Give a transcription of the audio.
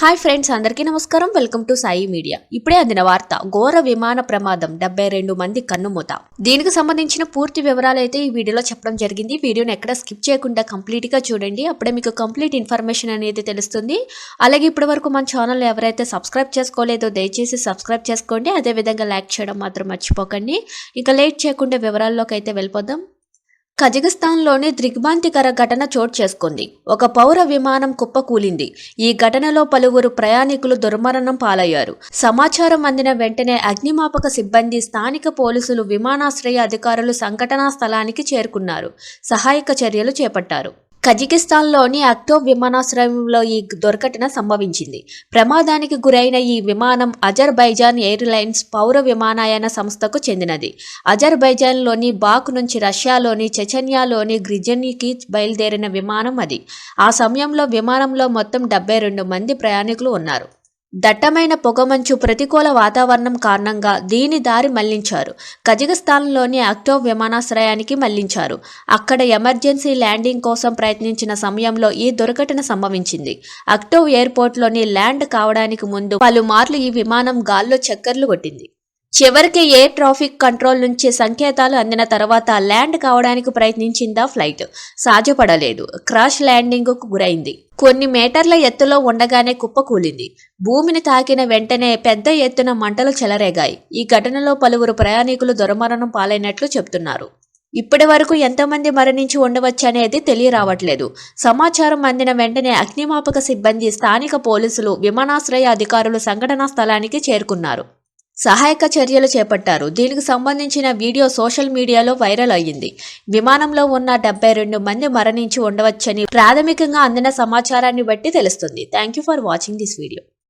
Hi friends అందరికీ నమస్కారం. Welcome to Sai media. ఇప్పుడే అందిన వార్త ఘోర విమాన ప్రమాదం డెబ్బై రెండు మంది కన్నుమూత. దీనికి సంబంధించిన పూర్తి వివరాలు అయితే ఈ వీడియోలో చెప్పడం జరిగింది. వీడియోని ఎక్కడ స్కిప్ చేయకుండా కంప్లీట్గా చూడండి. అప్పుడే మీకు కంప్లీట్ ఇన్ఫర్మేషన్ అనేది తెలుస్తుంది. అలాగే ఇప్పటి వరకు మన ఛానల్ ఎవరైతే సబ్స్క్రైబ్ చేసుకోలేదో దయచేసి సబ్స్క్రైబ్ చేసుకోండి. అదేవిధంగా లైక్ చేయడం మాత్రం మర్చిపోకండి. ఇంకా లేట్ చేయకుండా వివరాల్లోకి అయితే వెళ్ళిపోదాం. కజకిస్తాన్లోని దిగ్భ్రాంతికర ఘటన చోటు చేసుకుంది. ఒక పౌర విమానం కుప్పకూలింది. ఈ ఘటనలో పలువురు ప్రయాణికులు దుర్మరణం పాలయ్యారు. సమాచారం అందిన వెంటనే అగ్నిమాపక సిబ్బంది స్థానిక పోలీసులు విమానాశ్రయ అధికారులు సంఘటనా స్థలానికి చేరుకున్నారు. సహాయక చర్యలు చేపట్టారు. కజకిస్తాన్లోని అక్టో విమానాశ్రయంలో ఈ దుర్ఘటన సంభవించింది. ప్రమాదానికి గురైన ఈ విమానం అజర్బైజాన్ ఎయిర్లైన్స్ పౌర విమానయాన సంస్థకు చెందినది. అజర్బైజాన్లోని బాక్ నుంచి రష్యాలోని చెచెన్యాలోని గ్రిజనీకి బయలుదేరిన విమానం అది. ఆ సమయంలో విమానంలో మొత్తం డెబ్బై రెండు మంది ప్రయాణికులు ఉన్నారు. దట్టమైన పొగమంచు ప్రతికూల వాతావరణం కారణంగా దీని దారి మళ్ళించారు. కజగస్థాన్లోని అక్టోవ్ విమానాశ్రయానికి మళ్ళించారు. అక్కడ ఎమర్జెన్సీ ల్యాండింగ్ కోసం ప్రయత్నించిన సమయంలో ఈ దుర్ఘటన సంభవించింది. అక్టోవ్ ఎయిర్పోర్ట్లోని ల్యాండ్ కావడానికి ముందు పలుమార్లు ఈ విమానం గాల్లో చక్కర్లు కొట్టింది. చివరికి ఎయిర్ ట్రాఫిక్ కంట్రోల్ నుంచి సంకేతాలు అందిన తర్వాత ల్యాండ్ కావడానికి ప్రయత్నించిందా ఫ్లైట్? సాధ్యపడలేదు. క్రాష్ ల్యాండింగ్కు గురైంది. కొన్ని మీటర్ల ఎత్తులో ఉండగానే కుప్పకూలింది భూమిని తాకిన వెంటనే పెద్ద ఎత్తున మంటలు చెలరేగాయి. ఈ ఘటనలో పలువురు ప్రయాణికులు దురమరణం పాలైనట్లు చెబుతున్నారు ఇప్పటి వరకు ఎంతమంది మరణించి ఉండవచ్చనేది తెలియరావట్లేదు. సమాచారం అందిన వెంటనే అగ్నిమాపక సిబ్బంది స్థానిక పోలీసులు విమానాశ్రయ అధికారులు సంఘటనా స్థలానికి చేరుకున్నారు. సహాయక చర్యలు చేపట్టారు. దీనికి సంబంధించిన వీడియో సోషల్ మీడియాలో వైరల్ అయ్యింది. విమానంలో ఉన్న డెబ్బై రెండు మంది మరణించి ఉండవచ్చని ప్రాథమికంగా అందిన సమాచారాన్ని బట్టి తెలుస్తుంది. Thank you for watching this video.